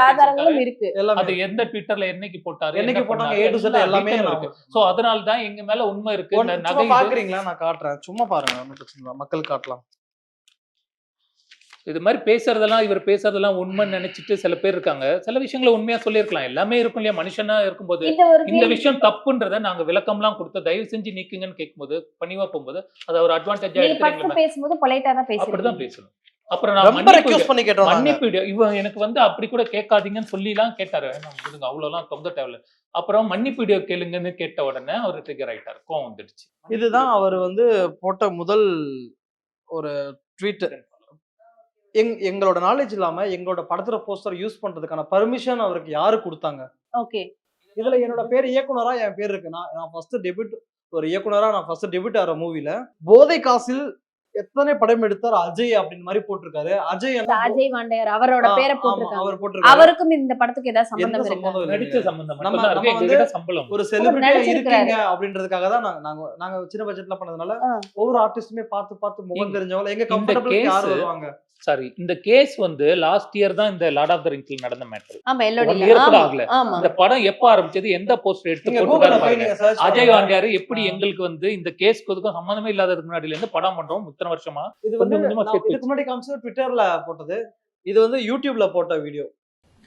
ஆதாரங்களும் இருக்கு. அது எந்த ட்விட்டர்ல என்னைக்கு போட்டாரு என்னைக்கு என்ன போட்டாங்க பண்ணாரு, ஏ டு செட் எல்லா எல்லாமே இருக்கு. சோ அதனால தான் எங்க மேல உண்மை இருக்கு. நகை பாக்குறீங்களா? நான் காட்டுறேன். சும்மா பாருங்க ஒண்ணும் பிரச்சனை மக்கள் காட்டலாம். இது மாதிரி பேசுறதெல்லாம் இவர் பேசுறதெல்லாம் உண்மைன்னு நினைச்சிட்டு சில பேர் இருக்காங்க. சில விஷயங்களை உண்மையா சொல்லியிருக்கலாம். எல்லாமே இருக்கும் இல்லையா? மனுஷனா இருக்கும்போது இந்த ஒரு இந்த விஷயம் தப்புன்றத நாங்க விளக்கம்லாம் கொடுத்து தயவு செஞ்சு நீக்குங்கன்னு கேட்கும்போது பணிவா போகும்போது அது ஒரு அட்வான்டேஜா அப்படிதான் பேசணும். அப்புறம் நான் ரொம்ப ரெக்வஸ்ட் பண்ணி கேட்டோம். மன்னிப்பு இவன் எனக்கு வந்து அப்படி கூட கேட்காதீங்கன்னு சொல்லிலாம் கேட்டாரு. நான் விடுங்க அவ்வளவுலாம் தொங்க தேவையில்ல. அப்புறம் மன்னிப்பு வீடியோ கேளுங்கன்னு கேட்ட உடனே அவர் ட்ரிகர் ஆயிட்டாரு. கோவம் வந்துடுச்சு. இதுதான் அவர் வந்து போட்ட முதல் ஒரு ட்வீட் எங் எங்களோட நாலேஜ் இல்லாம எங்களோட படத்துல போஸ்டர் யூஸ் பண்றதுக்கான பர்மிஷன் அவருக்கு யாரு கொடுத்தாங்க? ஓகே. இதுல என்னோட பேர் இயக்குனரா என் பேர் இருக்கு. நான் நான் ஃபர்ஸ்ட் டெபியூட் ஒரு இயக்குனரா நான் ஃபர்ஸ்ட் டெபியூட் ஆகிற மூவில போதை காசில் எத்தனை படம் எடுத்தார் அஜய் அப்படின்னு மாதிரி போட்டிருக்காரு. அஜய் அஜய் வாண்டையர் அவரோட பேரை ஆமா, போட்டிருக்காங்க. அவர் போட்டிருக்காரு. அவருக்கும் இந்த படத்துக்கு ஏதாவது சம்பந்தம் இருக்கா. நடிச்ச சம்பந்தம் நம்ம- எங்ககிட்ட சம்பளம் ஒரு நடிச்சிருக்காரு. இருக்கீங்க அப்படின்றதுக்காக தான் நாங்க நாங்க நாங்க சின்ன பட்ஜெட்ல பண்ணதுனால. ஒவ்வொரு ஆர்டிஸ்டுமே பார்த்து பார்த்து முகம் தெரிஞ்சவங்க எங்க கம்ஃபர்டபிள் யார் வருவாங்க? சாரி இந்த கேஸ் வந்து லாஸ்ட் இயர் தான் இந்த லார்ட் ஆஃப் த ரிங்ஸ்ல நடந்த மேட்டர் ஆமா கூட ஆமா ஆகல. ஆமா. இந்த படம் எப்ப ஆரம்பிச்சது எந்த போஸ்டர் எடுத்து போட்டுருக்காரு அஜய் வாண்டியாரு எப்படி. எங்களுக்கு வந்து இந்த கேஸ்க்கு இதுக்கும் சம்மந்தமே இல்லாததுக்கு முன்னாடில இருந்து படம் பண்றோம் இத்தனை வருஷமா? இது வந்து இதுக்கு முன்னாடி காமிச்சது ட்விட்டர்ல போட்டது. இது வந்து யூடியூப்ல போட்ட வீடியோ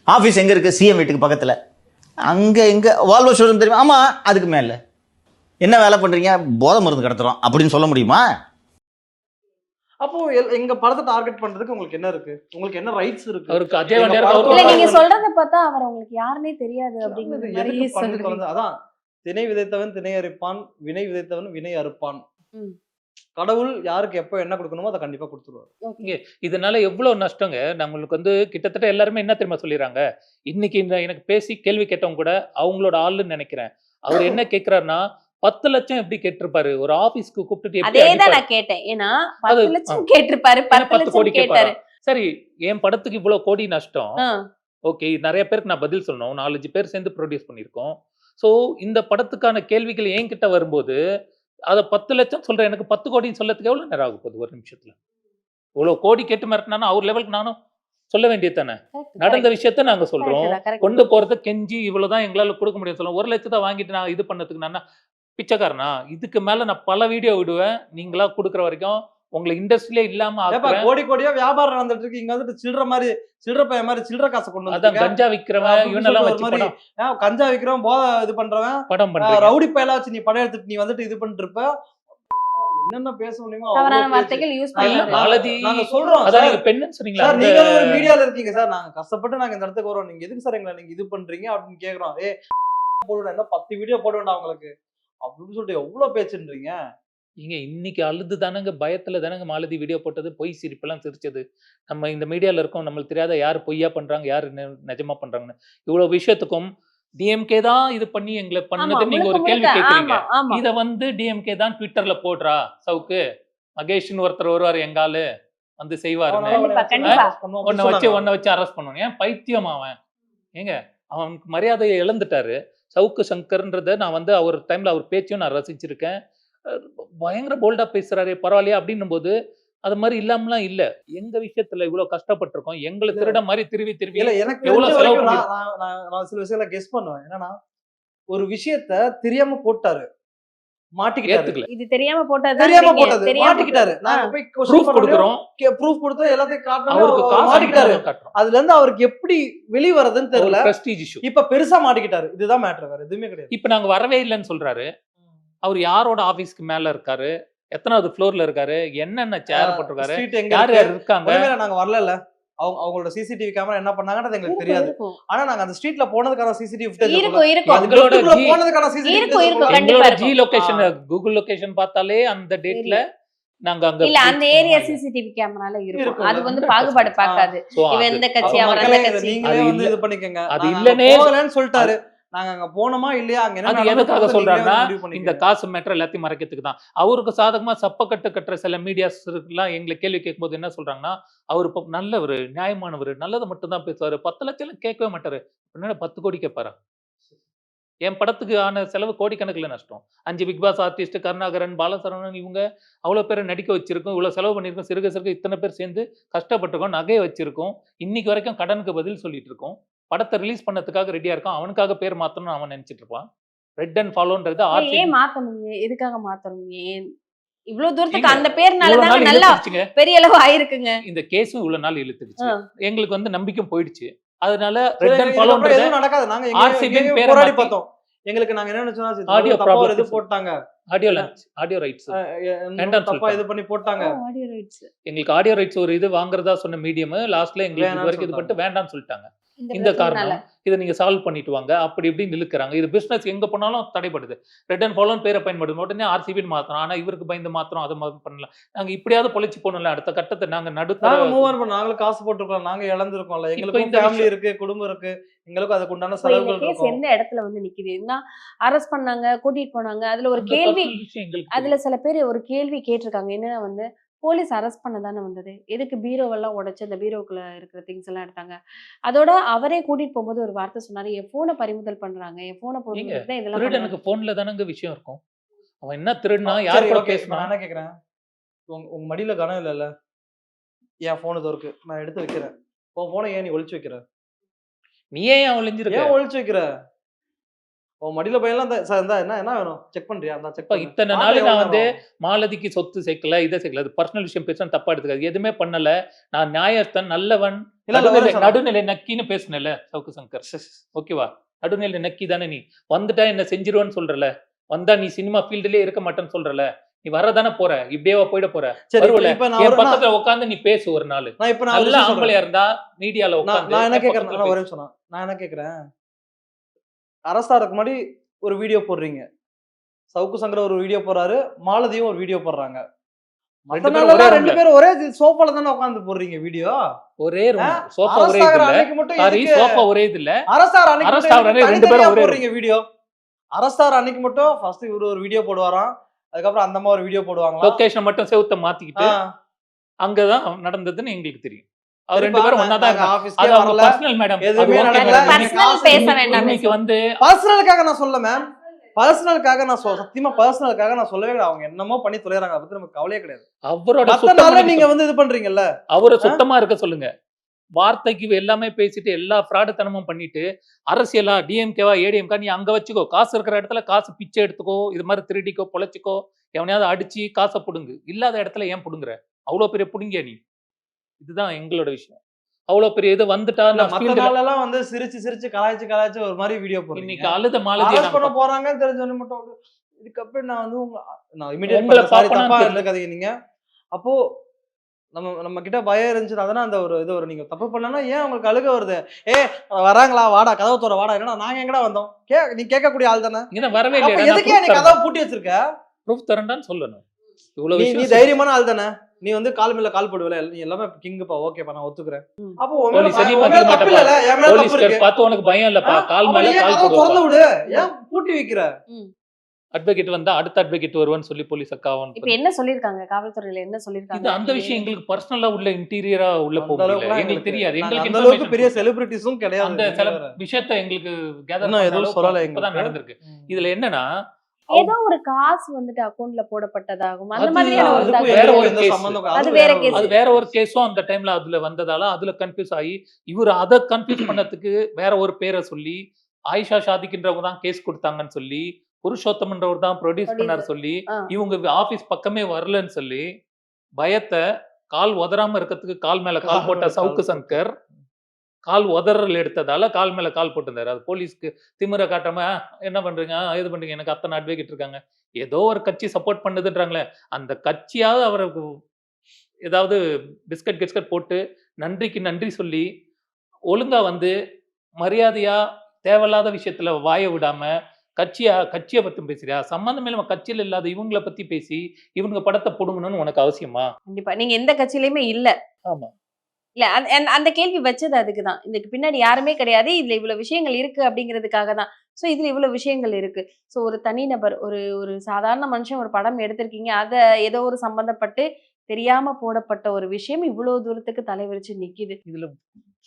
ஆஃபீஸ் எங்கே இருக்குது சிஎம் வீட்டுக்கு பக்கத்தில். அங்கே எங்கே வால்வோ ஷோரூம் தெரியுமா? ஆமாம் அதுக்கு மேலே. என்ன வேலை பண்ணுறீங்க போதை மருந்து கடத்துறோம். அப்படின்னு சொல்ல முடியுமா? அப்போ எங்க படத்தை டார்கெட் பண்றதுக்கு உங்களுக்கு என்ன இருக்கு? உங்களுக்கு என்ன ரைட்ஸ் இருக்கு? அவருக்கு அஜய் இல்ல நீங்க சொல்றத பார்த்தா அவர் உங்களுக்கு யாருன்னே தெரியாது அப்படிங்கிற இது மாதிரி எதுக்கு பண்ணி சொல்றீங்க. தொலைஞ்சு- அதான் திணை விதைத்தவன் திணை அறுப்பான் வினை விதைத்தவன் வினை அறுப்பான். கடவுள் யாருக்கு எப்போ என்ன கொடுக்கணுமோ அதை கண்டிப்பா கொடுத்துருவாரு. இதனால எவ்வளவு நஷ்டங்க? நம்மளுக்கு வந்து கிட்டத்தட்ட எல்லாருமே என்ன தெரியுமா சொல்லிடுறாங்க? இன்னைக்கு இந்த எனக்கு பேசி கேள்வி கேட்டவங்க கூட அவங்களோட ஆளுன்னு நினைக்கிறேன். அவர் என்ன கேக்குறாருன்னா பத்து லட்சம் எப்படி கேட்டிருப்பாரு? ஒரு ஆபீஸ்க்கு எப்படி அதேதான் அடிப்பாரு? நான் கேட்டேன். ஏன்னா பத்து அது- லட்சம் கேட்டிருப்பாரு பத்து கோடி கேட்டாரு. சரி என் படத்துக்கு இவ்வளவு கோடி நஷ்டம். ஓகே நிறைய பேருக்கு நான் பதில் சொல்லணும். நாலஞ்சு பேர் சேர்ந்து ப்ரொடியூஸ் பண்ணியிருக்கோம். ஸோ இந்த படத்துக்கான கேள்விகள் என்கிட்ட வரும்போது அதை பத்து லட்சம் சொல்றேன் எனக்கு பத்து கோடின்னு சொல்லத்துக்கு எவ்வளவு நேரம் ஆக போகுது? ஒரு நிமிஷத்துல. இவ்வளவு கோடி கேட்டு மிரட்டினா அவர் லெவலுக்கு நானும் சொல்ல வேண்டியது தானே? நடந்த. விஷயத்த நாங்க சொல்றோம். தான். கொண்டு போறது கெஞ்சி இவ்வளவுதான் எங்களால கொடுக்க முடியும் சொல்லுவோம் ஒரு லட்சத்தை வாங்கிட்டு நான் இது பண்ணதுக்கு நான் பிச்சைக்காரனா? இதுக்கு மேல நான் பல வீடியோ விடுவேன். நீங்களா கொடுக்குற வரைக்கும் உங்களை இண்டஸ்ட்ரியிலே இல்லாம கோடி கோடியா வியாபாரம் நடந்துட்டு இருக்கு. இங்க வந்துட்டு சில்லற மாதிரி சில்லற பையன் மாதிரி சில்லற காசை கொண்டு அதான் வந்து கஞ்சா விக்கிறவன் இவனெல்லாம் வச்சு கஞ்சா விக்கிறவன் போதை இது பண்றவன் படம் பண்றீங்க. ரவுடி பயலா வச்சு நீ படம் எடுத்துட்டு நீ வந்துட்டு இது பண்ணிட்டு இருப்ப என்னென்ன பேச முடியுமோ. வார்த்தைகள் யூஸ் நாங்க- சொல்றோம் அதான் சார். நீங்க பெண்ணுன்னு சொன்னீங்களா? நீங்க ஒரு மீடியால இருக்கீங்க சார். நாங்க கஷ்டப்பட்டு நாங்க இந்த இடத்துக்கு வரோம். நீங்க எதுக்கு சார் எங்களை நீங்க இது பண்றீங்க அப்படின்னு கேக்குறோம். ஏ போடுவேன் என்ன பத்து வீடியோ போட வேண்டாம் உங்களுக்கு. அப்படின்னு சொல்லிட்டு எவ்வளவு பேச்சுன்றீங்க? நீங்க இன்னைக்கு அழுது தானங்க பயத்துல தானங்க மாலதி வீடியோ போட்டது பொய் சிரிப்பெல்லாம் சிரிச்சது. நம்ம இந்த மீடியால இருக்கோம் நம்மளுக்கு தெரியாத யார் பொய்யா பண்றாங்க யார் நிஜமா பண்றாங்கன்னு. இவ்வளவு விஷயத்துக்கும் டிஎம்கே தான் இது பண்ணி எங்களை பண்ணது நீங்க ஒரு கேள்வி ஆமா. இத வந்து டிஎம்கே தான் ட்விட்டர்ல போடுறா சவுக்கு. மகேஷ்னு ஒருத்தர் வருவாரு எங்காலு வந்து கண்டிப்பா. உன்னை வச்சு உன்னை வச்சு அரெஸ்ட் பண்ணணும் ஏன் பைத்தியம் அவன்? ஏங்க அவனுக்கு மரியாதையை இழந்துட்டாரு. சவுக்கு சங்கர்ன்றத நான் வந்து அவர் டைம்ல அவர் பேச்சையும் நான் ரசிச்சிருக்கேன். பயங்கர போல்டா பேசுறாரு பரவாயில்லையா அப்படின்னும் போது அது மாதிரி இல்லாமலாம் இல்ல. எங்க விஷயத்துல இவ்வளவு கஷ்டப்பட்டிருக்கோம்? எங்களை திருட மாதிரி திருவி திருவி இல்ல எனக்கு எவ்வளவு செலவு நான் சில விஷயங்களை கெஸ் பண்ணுவேன். என்னன்னா ஒரு விஷயத்த தெரியாம போட்டாரு. மாட்டிக்கிட்டாரு. ஏத்துக்கல. இது தெரியாம போட்டது தெரியாம போட்டது. மாட்டிக்கிட்டாரு. நாங்க போய் ப்ரூஃப் கொடுக்குறோம். ப்ரூஃப் கொடுத்து எல்லாத்தையும் அவருக்கு காட்டணும் காசு மாட்டிக்கிட்டாரு. அதுல இருந்து அவருக்கு எப்படி வெளிய தெரியல. பிரஸ்டீஜ் இஷ்யூ இப்ப பெருசா மாட்டிக்கிட்டாரு. இதுதான் மேட்டர் வேற எதுவுமே கிடையாது. இப்ப நாங்க வரவே இல்லைன்னு சொல்றாரு. அவர் யாரோட ஆபீஸ்க்கு மேல இருக்காரு? எத்தனாவது ஃப்ளோர்ல இருக்காரு? என்னென்ன சேர் போட்டிருக்காரு? யார்? யார் இருக்காங்க? நாங்க வரல அவங்க அவங்களோட சிசிடிவி கேமரா என்ன பண்ணாங்கன்றது எங்களுக்கு தெரியாது. ஆனா நாங்க அந்த ஸ்ட்ரீட்ல போனதுக்கான சிசிடிவி ஃபுட்டேஜ் இருக்கும் இருக்கும். எங்களோட G- போனதுக்கான சிசிடிவி இருக்கும், இருக்கும். கண்டிப்பா. ஜி லொகேஷன் கூகுள் லொகேஷன் பார்த்தாலே அந்த டேட்ல நாங்க அங்க இல்ல அந்த ஏரியா சிசிடிவி கேமரால இருக்கும். அது வந்து 100% பாகுபாடு பார்க்காது. இவன் அது- எந்த கட்சி அவர் அந்த கட்சி நீங்களே வந்து இது பண்ணிக்கங்க. அது இல்லனே போகலைன்னு சொல்லிட்டாரு. நாங்க அங்க போனோமா இல்லையா? அங்க அது எதுக்காக சொல்றாருன்னா, இந்த. காசு மேட்டர் எல்லாத்தையும் மறைக்கிறதுக்கு தான். அவருக்கு சாதகமா சப்பக்கட்டு கட்டுற சில மீடியாஸ் எல்லாம் எங்களை கேள்வி கேட்கும்போது என்ன சொல்றாங்கன்னா அவர் இப்போ நல்லவர் நியாயமானவர் நல்லதை மட்டும் தான் பேசுவாரு. பத்து லட்சம் கேட்கவே மாட்டாரு. என்னடா பத்து கோடி கேட்பாரா? என் படத்துக்கு ஆன செலவு கோடிக்கணக்கில் நஷ்டம். அஞ்சு Bigg Boss artist Karunakaran Balasaravanan இவங்க அவ்வளோ பேரை நடிக்க வச்சிருக்கோம். இவ்வளோ செலவு பண்ணியிருக்கோம். சிறுக சிறுக இத்தனை பேர் சேர்ந்து கஷ்டப்பட்டிருக்கோம். நகையை வச்சிருக்கோம். இன்னைக்கு வரைக்கும் கடனுக்கு பதில் சொல்லிட்டு இருக்கோம். படத்தை ரிலீஸ் பண்ணதுக்காக ரெடியா இருக்கான். அவனுக்காக பேர் மாத்தணும்னு அவன் நினைச்சிட்டு இருப்பான். ரெட் அண்ட் ஃபாலோன்றது ஆர்சி ஏன் மாத்தணும் எதுக்காக மாத்தணும் ஏன்? இவ்வளவு தூரத்துக்கு அந்த பேர்னால நல்லா. பெரிய அளவு ஆயிருக்குங்க. இந்த கேஸும் இவ்வளவு நாள் இழுத்துடுச்சு. எங்களுக்கு வந்து நம்பிக்கை போயிடுச்சு. அதனால ரெட் அண்ட் ஃபாலோன்றது எதுவும் நடக்காது. நாங்க எங்கேயோ பேரை போராடி பார்த்தோம். எங்களுக்கு நாங்க என்ன நினைச்சோம்னா ஒரு problem இது. போட்டாங்க. ஆடியோ ஆடியோ ரைட்ஸ் தப்பா. இது பண்ணி போட்டாங்க. ஆடியோ ரைட்ஸ் எங்களுக்கு ஆடியோ ரைட்ஸ் ஒரு இது வாங்குறதா சொன்ன மீடியம் லாஸ்ட்ல எங்களுக்கு இது வரைக்கும் இது பட்டு வேண்டாம்னு சொல்லிட்டாங்க. இந்த காரணம். இதை நீங்க சால்வ் பண்ணிட்டு வாங்க. அப்படி இப்படின்னு இழுக்கிறாங்க இது பிசினஸ் எங்க போனாலும் தடைப்படுது ரெட் அண்ட் ஃபாலோன்னு பேரை பயன்படுது உடனே ஆர்சிபின்னு மாத்திரம் ஆனா இவருக்கு பயந்து மாத்திரம் அதை மா- பண்ணலாம் நாங்க இப்படியாவது பொழைச்சு போகணும்ல. அடுத்த கட்டத்தை நாங்க நடுத்தர நாங்க மூவ் ஆன் பண்ண நாங்களும் காசு போட்டுருக்கோம். நாங்க இழந்திருக்கோம்ல. எங்களுக்கும் இந்த ஃபேமிலி இருக்கு குடும்பம் இருக்கு. எங்களுக்கும் அதுக்கு உண்டான செலவுகள் எந்த இடத்துல வந்து நிக்குதுன்னா அரெஸ்ட் பண்ணாங்க கூட்டிட்டு போனாங்க. அதுல ஒரு கேள்வி எங்களுக்கு அதுல சில பேர் ஒரு கேள்வி கேட்டிருக்காங்க. என்னன்னா வந்து போலீஸ் அரெஸ்ட் பண்ண தானே வந்தது? எதுக்கு பீரோவெல்லாம் உடைச்சு அந்த பீரோக்குள்ள இருக்கிற திங்ஸ் எல்லாம் எடுத்தாங்க? அதோட அவரே கூட்டிட்டு போகும்போது ஒரு வார்த்தை சொன்னாரு என் போனை பறிமுதல் பண்றாங்க. என் போனை போட்டு இதெல்லாம் பண்றாங்க." திருடனுக்கு போன்ல தானங்க விஷயம் இருக்கும். அவன் என்ன திருடுனா யார் கூட பேசினா? நான் என்ன கேக்குறேன்? உங்க உங்க மடியில கனம் இல்லைல்ல? என் போன் இது இருக்கு? நான் எடுத்து வைக்கிறேன். உன் போனை ஏன் நீ ஒளிச்சு வைக்கிற? நீ ஏன் ஒளிஞ்சிருக்க? ஏன் ஒளிச்சு வைக்கிற? உன் மடியில பையெல்லாம் இந்த சார் இந்தா என்ன என்ன வேணும்? செக் பண்றியா? அந்த செக் இத்தனை நாள் நான் வந்து மாலதிக்கு சொத்து சேர்க்கல இதை சேர்க்கல. அது பர்சனல் விஷயம் பேசுறேன் தப்பா எடுத்துக்காது. எதுவுமே பண்ணல. நான் நியாயஸ்தன் நல்லவன். நடுநிலை நக்கின்னு பேசுனல சவுக்கு சங்கர். ஓகேவா? நடுநிலை நக்கி தானே நீ. வந்துட்டா என்ன செஞ்சிருவேன்னு சொல்றல. வந்தா நீ சினிமா ஃபீல்டுலயே இருக்க மாட்டேன்னு சொல்றல. நீ வரதானே போற? இப்படியேவா போயிட போற? சரி வருவல. என் பக்கத்துல உட்காந்து நீ பேசு ஒரு நாள். நான் இப்ப நான் ஒரு நல்ல. ஆம்பளையா இருந்தா மீடியால உட்காந்து நான் என்ன என் கேக்குறேன். நான் என்ன கேக்குறேன்? அரசாருக்கு முன்னாடி ஒரு வீடியோ போடுறீங்க. சவுக்கு சங்கர் ஒரு வீடியோ போடுறாரு மாலதியும் ஒரு வீடியோ போடுறாங்க. ரெண்டு பேரும் ஒரே சோஃபால தானே உட்கார்ந்து போடுறீங்க வீடியோ ஒரே சோஃபா ஒரே இது சோஃபா ஒரே இது இல்ல அரசார் அன்னைக்கு ரெண்டு பேரும் போடுறீங்க வீடியோ அரசார் அன்னைக்கு மட்டும் ஃபர்ஸ்ட் இவரு ஒரு வீடியோ போடுவாராம். அதுக்கப்புறம் அந்த ஒரு வீடியோ போடுவாங்களா? லொகேஷன் மட்டும் செவுத்த மாத்திக்கிட்டு அங்கதான் நடந்ததுன்னு எங்களுக்கு தெரியும். அவர் ரெண்டு பேரும் ஒன்னா தான் அது அவங்க பர்சனல் மேடம் எதுவுமே நடக்கல. இன்னைக்கு வந்து பர்சனலுக்காக நான் சொல்ல மேம் பர்சனலுக்காக நான் சொல் சத்தியமா பர்சனலுக்காக நான் சொல்லவே கிடையாது அவங்க என்னமோ பண்ணி தொலைறாங்க. அதை பத்தி நமக்கு கவலையே கிடையாது. அவரோட நீங்க வந்து இது பண்றீங்கல்ல? அவரை சுத்தமா இருக்க சொல்லுங்க. வார்த்தைக்கு எல்லாமே பேசிட்டு எல்லா ஃப்ராடுத்தனமும் பண்ணிட்டு அரசியலா டிஎம்கேவா ஏடிஎம்கா நீ அங்க வச்சுக்கோ. காசு இருக்கிற இடத்துல காசு பிச்சை எடுத்துக்கோ. இது மாதிரி திருடிக்கோ பொழைச்சிக்கோ. எவனையாவது அடிச்சு காசை புடுங்கு. இல்லாத இடத்துல ஏன் புடுங்குற? அவ்வளவு பெரிய புடுங்கிய நீ? இதுதான் எங்களோட விஷயம். அவ்வளவு பெரிய இது வந்துட்டா இல்ல, எல்லாம் வந்து சிரிச்சு சிரிச்சு கலாய்ச்சு கலாய்ச்சு ஒரு மாதிரி வீடியோ இன்னைக்கு போடுறீங்க அழுத மாலதி பண்ண போறாங்கன்னு தெரிஞ்சவொடனே மட்டும் இதுக்கப்புறம் நான் வந்து உங்க நான் இமிடியேட் தப்பா. இருந்துக்காதீங்க நீங்க. அப்போ நம்ம நம்ம கிட்ட பயம் இருந்துச்சு. அதனா அந்த ஒரு இது ஒரு நீங்க தப்பு பண்ணனா ஏன் உங்களுக்கு அழுக வருது? ஏ வராங்களா? வாடா கதவு தோற வாடா. என்னடா நாங்க எங்கடா வந்தோம்? கே நீ கேட்கக்கூடிய ஆள் தானே? இங்கதான் வரவே இல்லையா. எதுக்கே நீ கதவை பூட்டி வச்சிருக்க? ப்ரூஃப் தரேன்டான்னு சொல்லணும். இவ்வளவு நீ தைரியமான ஆள் தானே? நீ வந்து கால் மேல கால் போடுவல நீ எல்லாமே கிங்குப்பா ஓகேப்பா நான் ஒத்துக்கிறேன். அப்போ. பார்த்து உனக்கு பயம் இல்லப்பா? கால் மேல கால் கதவை திறந்து போடுவா விடு. ஏன் பூட்டி வைக்கிற? அட்வொகேட் வந்தா அடுத்த அட்வொகேட் வருவான்னு சொல்லி போலீஸ் அக்காவன் இப்ப என்ன சொல்லிருக்காங்க? காவல்துறையில என்ன சொல்லிருக்காங்க? இது அந்த விஷயம் எங்களுக்கு பர்சனலா உள்ள இன்டீரியரா உள்ள அந்த போக அளவுக்குலாம் முடியல எங்களுக்கு தெரியாது. எங்களுக்கு அந்த அளவுக்கு பெரிய. செலிபிரிட்டிஸும் கிடையாது அந்த. விஷயத்த எங்களுக்கு கேதர் எதுவும் சொல்லல இப்பதான். நடந்திருக்கு. இதுல என்னன்னா ஏதோ ஒரு காசு வந்துட்டு அக்கவுண்ட்ல போடப்பட்டதாகும் அந்த மாதிரியான அது வேற case. அது வேற ஒரு கேஸும் அந்த டைம்ல அதுல வந்ததால அதுல கன்ஃபியூஸ் ஆகி இவர் அதை கன்ஃபியூஸ் பண்ணதுக்கு வேற ஒரு பேரை சொல்லி ஆயிஷா ஷாதிக்கின்றவங்க தான் கேஸ் கொடுத்தாங்கன்னு சொல்லி புருஷோத்தம்ன்றவர் தான் ப்ரொடியூஸ். பண்ணார் சொல்லி. இவங்க ஆபீஸ் பக்கமே வரலன்னு சொல்லி பயத்தை கால் உதறாம இருக்கிறதுக்கு கால் மேல கால் போட்ட சவுக்கு. சங்கர் கால் உதறல் எடுத்ததால கால் மேல கால் போட்டிருந்தாரு. அது போலீஸ்க்கு திமிர காட்டாம "ஆ, என்ன பண்றீங்க? இது பண்றீங்க? எனக்கு அத்தனை அட்வொகேட் இருக்காங்க. ஏதோ ஒரு கட்சி சப்போர்ட் பண்ணுதுன்றாங்களே. அந்த கட்சியாவது அவருக்கு ஏதாவது பிஸ்கட் கிஸ்கட் போட்டு நன்றிக்கு நன்றி சொல்லி ஒழுங்கா வந்து மரியாதையா தேவையில்லாத விஷயத்துல வாய விடாம கட்சியா கட்சியை பத்தி பேசுறியா? சம்பந்தம் இல்லாம கட்சியில் இல்லாத இவங்கள பத்தி பேசி இவங்க படத்தை போடுங்கணும்னு உனக்கு அவசியமா? கண்டிப்பா. நீங்க எந்த கட்சியிலயுமே இல்ல. ஆமா. இல்ல அந்த- அந்த- கேள்வி வச்சது அதுக்கு தான் இதுக்கு பின்னாடி யாருமே கிடையாது. இதுல இவ்வளவு விஷயங்கள் இருக்கு அப்படிங்கிறதுக்காக தான். ஸோ இதுல இவ்வளவு விஷயங்கள் இருக்கு. ஸோ ஒரு தனிநபர் ஒரு ஒரு சாதாரண மனுஷன் ஒரு படம் எடுத்திருக்கீங்க. அதை ஏதோ ஒரு சம்பந்தப்பட்டு தெரியாம போடப்பட்ட ஒரு விஷயம் இவ்வளவு தூரத்துக்கு தலைவிரிச்சு நிக்குது. இதுல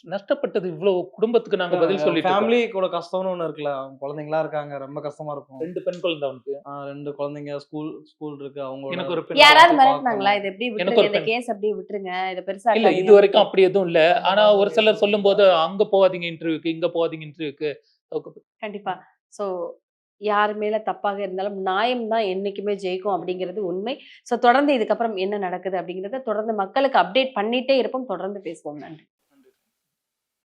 நஷ்டப்பட்டது இவ்வளவு குடும்பத்துக்கு நாங்க பதில் இருக்கோம். ஃபேமிலி கூட கஷ்டம்னு ஒண்ணு இருக்குல்ல அவங்க குழந்தைங்களா இருக்காங்க ரொம்ப கஷ்டமா இருக்கும். ரெண்டு பெண் குழந்தை அவனுக்கு. ரெண்டு குழந்தைங்க ஸ்கூல் ஸ்கூல் இருக்கு அவங்க எனக்கு ஒரு யாராவது மிரட்டினாங்களா இதை எப்படி விட்டுருங்க? இந்த. கேஸ் அப்படியே விட்டுருங்க. இதை பெருசா இல்ல இது வரைக்கும் அப்படி எதுவும் இல்ல. ஆனா ஒரு சிலர் சொல்லும் போது அங்க போகாதீங்க இன்டர்வியூக்கு இங்க போகாதீங்க இன்டர்வியூக்கு கண்டிப்பா. சோ யார் மேலே தப்பாக இருந்தாலும் நியாயம் தான் என்றைக்குமே ஜெயிக்கும் அப்படிங்கிறது உண்மை. ஸோ தொடர்ந்து இதுக்கப்புறம் என்ன நடக்குது அப்படிங்கிறத தொடர்ந்து மக்களுக்கு அப்டேட் பண்ணிகிட்டே இருப்போம். தொடர்ந்து பேசுவோம். நன்றி.